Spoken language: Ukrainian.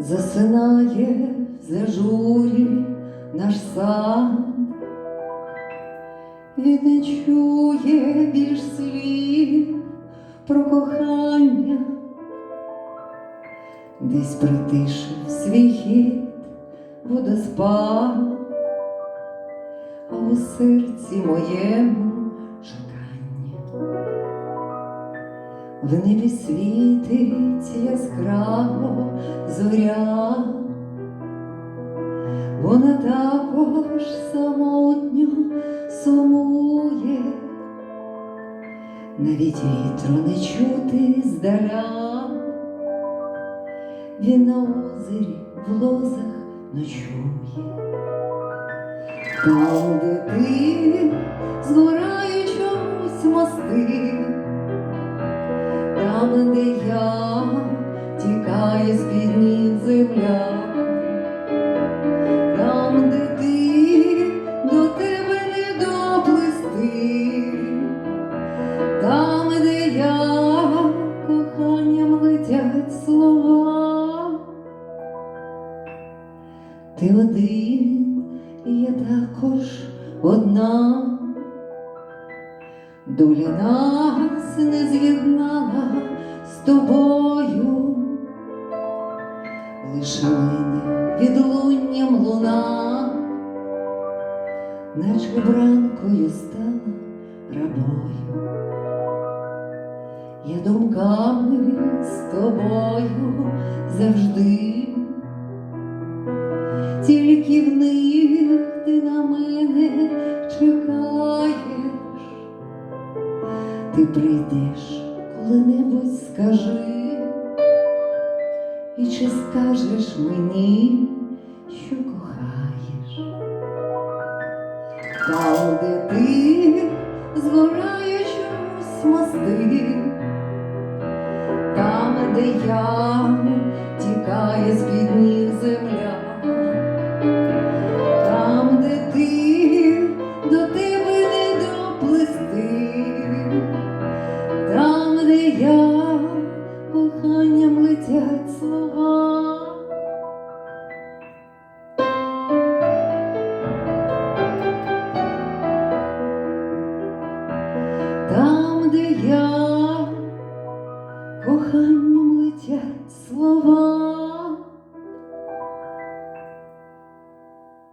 Засинає зажурі наш сад, він не чує більш слів про кохання, десь притишив свій хід водоспад, а у серці моєму В небі світить яскраво зоря, вона також самотньо сумує, навіть вітру не чути здаля, він на озері в лозах ночує. Там, де ти мости, там, де я тікає з-під земля, там, де ти до тебе не доплисти, там, де я коханням летять слова, ти один, і я також одна. Доля нас не з'єднала з тобою, лише мене відлунням луна, наче бранкою стала рабою. Я думками з тобою завжди, тільки в них ти на мене чекаєш. Ти прийдеш коли-небудь скажи, і чи скажеш мені, що кохаєш? Там, де ти згораєш чомусь мости, там, де я тягать слова. Там, де я коханням летять слова.